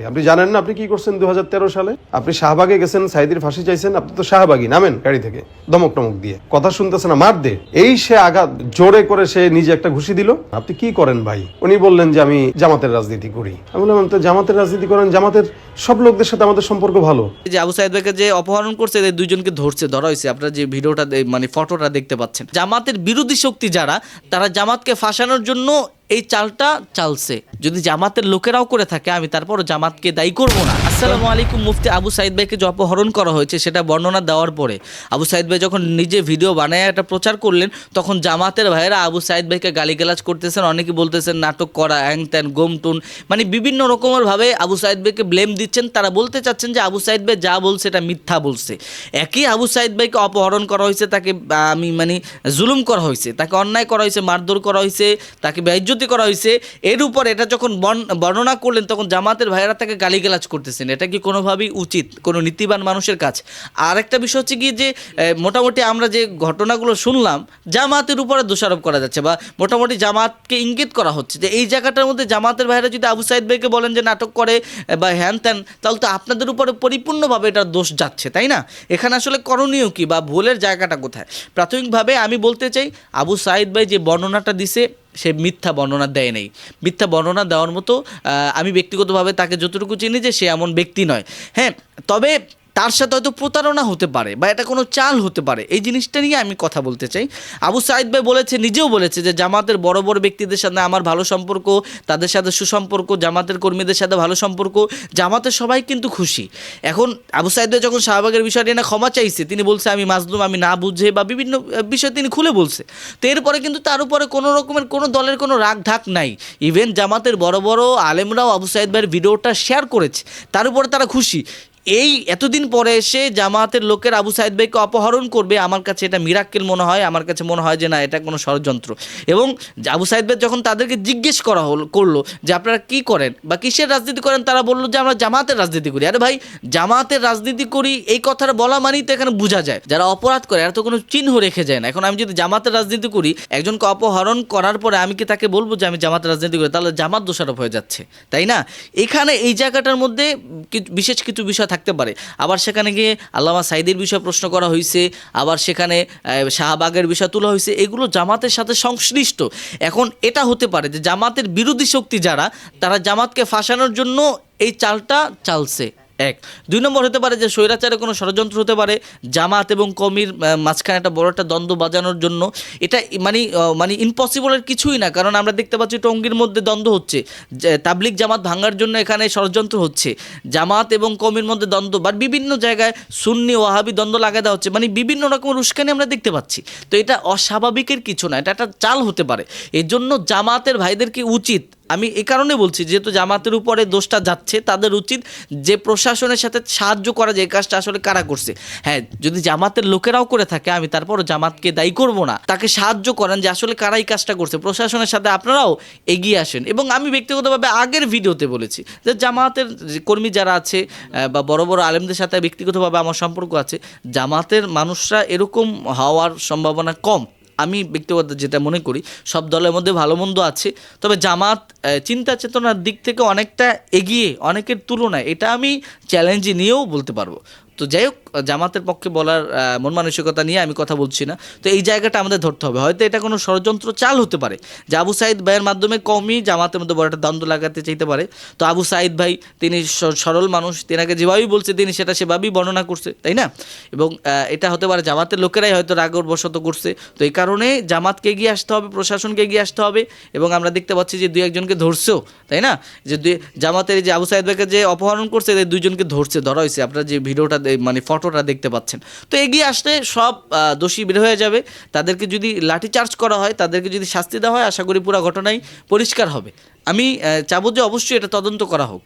থেকে আপনি জানেন না আপনি কি করছেন দু সালে? আপনি শাহবাগে গেছেন, সাইদির ফাঁসি চাইছেন, আপনি তো শাহবাগী নামেন গাড়ি থেকে, দমক টমক দিয়ে। কথা শুনতেছে না মার দে। এই সে আঘাত জোরে করে সে নিজে একটা ঘুষি দিল। আপনি কি করেন ভাই? উনি বললেন যে আমি জামাতের রাজনীতি করি। আমি বললাম, তো জামাতের রাজনীতি করেন, জামাতের সব লোকদের সাথে আমাদের সম্পর্ক ভালো? যে আবু সাইদ ভাইকে যে অপহরণ করছে দুইজনকে ধরছে, ধরা হয়েছে। আপনারা যে ভিডিওটা মানে ফটোটা দেখতে পাচ্ছেন। জামাতের বিরোধী শক্তি যারা, তারা জামাতকে ফাঁসানোর জন্য এই চালটা চালছে। যদি জামাতের লোকেরাও করে থাকে আমি তারপরও জামাতকে দায়ী করব না। আসসালামু আলাইকুম, মুফতি আবু সাইদ ভাইকে যে অপহরণ করা হয়েছে সেটা বর্ণনা দেওয়ার পরে আবু সাইদ ভাই যখন নিজে ভিডিও বানায় একটা প্রচার করলেন, তখন জামাতের ভাইয়েরা আবু সাইদ ভাইকে গালিগালাজ করতেছেন, অনেকে বলতেছেন নাটক করা অ্যাং ত্যান গোমটুন মানে বিভিন্ন রকমের ভাবে আবু সাইদ ভাইকে ব্লেম দিচ্ছেন। তারা বলতে চাচ্ছেন যে আবু সাইদ ভাই যা বলছে এটা মিথ্যা বলছে। একই আবু সাইদ ভাইকে অপহরণ করা হয়েছে, তাকে আমি মানে জুলুম করা হয়েছে, তাকে অন্যায় করা হয়েছে, মারধর করা হয়েছে, তাকে বেজ্জতি করা হয়েছে। এর উপর এটা যখন বর্ণ- বর্ণনা করলেন, তখন জামাতের ভাইয়েরা তাকে গালিগালাজ করতেছেন। এটা কি কোনোভাবেই উচিত, কোনো নীতিবান মানুষের কাজ? আর একটা বিষয় হচ্ছে কি যে মোটামুটি আমরা যে ঘটনাগুলো শুনলাম, জামাতের উপরে দোষারোপ করা যাচ্ছে বা মোটামুটি জামাতকে ইঙ্গিত করা হচ্ছে যে, এই জায়গাটার মধ্যে জামাতের ভাইরা যদি আবু সাইদ ভাইকে বলেন যে নাটক করে বা হ্যান ত্যান, তাহলে তো আপনাদের উপরে পরিপূর্ণভাবে এটার দোষ যাচ্ছে, তাই না? এখানে আসলে করণীয় কি বা ভুলের জায়গাটা কোথায়? প্রাথমিকভাবে আমি বলতে চাই, আবু সাইদ ভাই যে বর্ণনাটা দিছে সে মিথ্যা বর্ণনা দেয় নাই। মিথ্যা বর্ণনা দেওয়ার মতো আমি ব্যক্তিগতভাবে তাকে যতটুকু চিনি যে সে এমন ব্যক্তি নয়। হ্যাঁ তবে তার সাথে হয়তো প্রতারণা হতে পারে বা এটা কোনো চাল হতে পারে। এই জিনিসটা নিয়ে আমি কথা বলতে চাই। আবু সাইদ ভাই বলেছে, নিজেও বলেছে যে জামাতের বড় বড় ব্যক্তিদের সাথে আমার ভালো সম্পর্ক, তাদের সাথে সুসম্পর্ক, জামাতের কর্মীদের সাথে ভালো সম্পর্ক, জামাতের সবাই কিন্তু খুশি। এখন আবু সাইদ ভাই যখন শাহবাগের বিষয়টি না ক্ষমা চাইছে, তিনি বলছে, আমি মাজলুম, আমি না বুঝে, বা বিভিন্ন বিষয় তিনি খুলে বলছে। তো এরপরে কিন্তু তার উপরে কোনো রকমের, কোনো দলের কোনো রাগ ঢাক নাই। ইভেন জামাতের বড় বড় আলেমরাও আবু সাইদ ভাইয়ের ভিডিওটা শেয়ার করেছে। তার উপরে তারা খুশি। এই এতদিন পরে এসে জামাতের লোকের আবু সাইদ ভাইকে অপহরণ করবে, আমার কাছে এটা মিরাক্কেল মনে হয়, আমার কাছে মনে হয় যে না, এটা কোনো ষড়যন্ত্র। এবং আবু সাইদ ভাই যখন তাদেরকে জিজ্ঞেস করা হল, করল যে আপনারা কি করেন বা কিসের রাজনীতি করেন, তারা বলল যে আমরা জামাতের রাজনীতি করি। আরে ভাই জামাতের রাজনীতি করি, এই কথাটা বলা মানেই তো এখানে বোঝা যায়। যারা অপরাধ করে, এরা তো কোনো চিহ্ন রেখে যায় না। এখন আমি যদি জামাতের রাজনীতি করি, একজনকে অপহরণ করার পরে আমি কি তাকে বলব যে আমি জামাতের রাজনীতি করি? তাহলে জামাত দোষারোপ হয়ে যাচ্ছে, তাই না? এখানে এই জায়গাটার মধ্যে বিশেষ কিছু বিষয় থাকতে পারে। আবার সেখানে গিয়ে আল্লামা সাইদের বিষয়ে প্রশ্ন করা হয়েছে আবার সেখানে শাহবাগের বিষয় তোলা হয়েছে এগুলো জামাতের সাথে সংশ্লিষ্ট। এখন এটা হতে পারে যে জামাতের বিরোধী শক্তি যারা, তারা জামাতকে ফাঁসানোর জন্য এই চালটা চালছে। এক। দুই নম্বর হতে পারে যে স্বৈরাচারে কোনো ষড়যন্ত্র হতে পারে, জামাত এবং কমির মাঝখানে একটা বড় একটা দ্বন্দ্ব বাজানোর জন্য। এটা মানে মানে ইম্পসিবলের কিছুই না, কারণ আমরা দেখতে পাচ্ছি টঙ্গির মধ্যে দ্বন্দ্ব হচ্ছে। তাবলিক জামাত ভাঙার জন্য এখানে ষড়যন্ত্র হচ্ছে। জামাত এবং কমির মধ্যে দ্বন্দ্ব, বা বিভিন্ন জায়গায় সুন্নি, ওয়াহাবি দ্বন্দ্ব লাগাই দেওয়া হচ্ছে। মানে বিভিন্ন রকমের উস্কানি আমরা দেখতে পাচ্ছি। তো এটা অস্বাভাবিকের কিছু না, এটা একটা চাল হতে পারে। এর জন্য জামাতের ভাইদেরকে উচিত আমি এ কারণে বলছি, যেহেতু জামাতের উপরে দোষটা যাচ্ছে, তাদের উচিত যে প্রশাসনের সাথে সাহায্য করা যে কাজটা আসলে কারা করছে। হ্যাঁ যদি জামাতের লোকেরাও করে থাকে, আমি তারপরও জামাতকে দায়ী করব না। তাকে সাহায্য করেন যে আসলে কারা এই কাজটা করছে। প্রশাসনের সাথে আপনারাও এগিয়ে আসেন। এবং আমি ব্যক্তিগতভাবে আগের ভিডিওতে বলেছি যে জামাতের কর্মী যারা আছে বা বড় বড় আলেমদের সাথে ব্যক্তিগতভাবে আমার সম্পর্ক আছে, জামাতের মানুষরা এরকম হওয়ার সম্ভাবনা কম। আমি ব্যক্তিগত যেটা মনে করি, সব দলের মধ্যে ভালো মন্দ আছে, তবে জামাত চিন্তা চেতনার দিক থেকে অনেকটা এগিয়ে, অনেকের তুলনায় এটা আমি চ্যালেঞ্জ নিয়েও বলতে পারব। তো যাই হোক, জামাতের পক্ষে বলার মন মানসিকতা নিয়ে আমি কথা বলছি না। তো এই জায়গাটা আমাদের ধরতে হবে। হয়তো এটা কোনো ষড়যন্ত্র চাল হতে পারে। যে আবু সাইদ ভাইয়ের মাধ্যমে কমই জামাতের মধ্যে বড় একটা দ্বন্দ্ব লাগাতে চাইতে পারে। তো আবু সাইদ ভাই, তিনি সরল মানুষ। তেনাকে যেভাবেই বলছে, তিনি সেটা সেভাবেই বর্ণনা করছে, তাই না? এবং এটা হতে পারে জামাতের লোকেরাই হয়তো রাগর বশত করছে। তো এই কারণে জামাতকে এগিয়ে আসতে হবে, প্রশাসনকে এগিয়ে আসতে হবে। এবং আমরা দেখতে পাচ্ছি যে দুই একজনকে ধরছেও, তাই না? যে দুই, জামাতের যে আবু সাইদ ভাইকে যে অপহরণ করছে দুইজনকে ধরছে, ধরা হয়েছে। আপনারা যে ভিডিওটা মানে ফটোটা দেখতে পাচ্ছেন। তো এগিয়ে আসলে সব দোষী বের হয়ে যাবে। তাদেরকে যদি লাঠিচার্জ করা হয়, তাদেরকে যদি শাস্তি দেওয়া হয়, আশা করি পুরো ঘটনাই পরিষ্কার হবে। আমি চাবো যে অবশ্যই এটা তদন্ত করা হোক।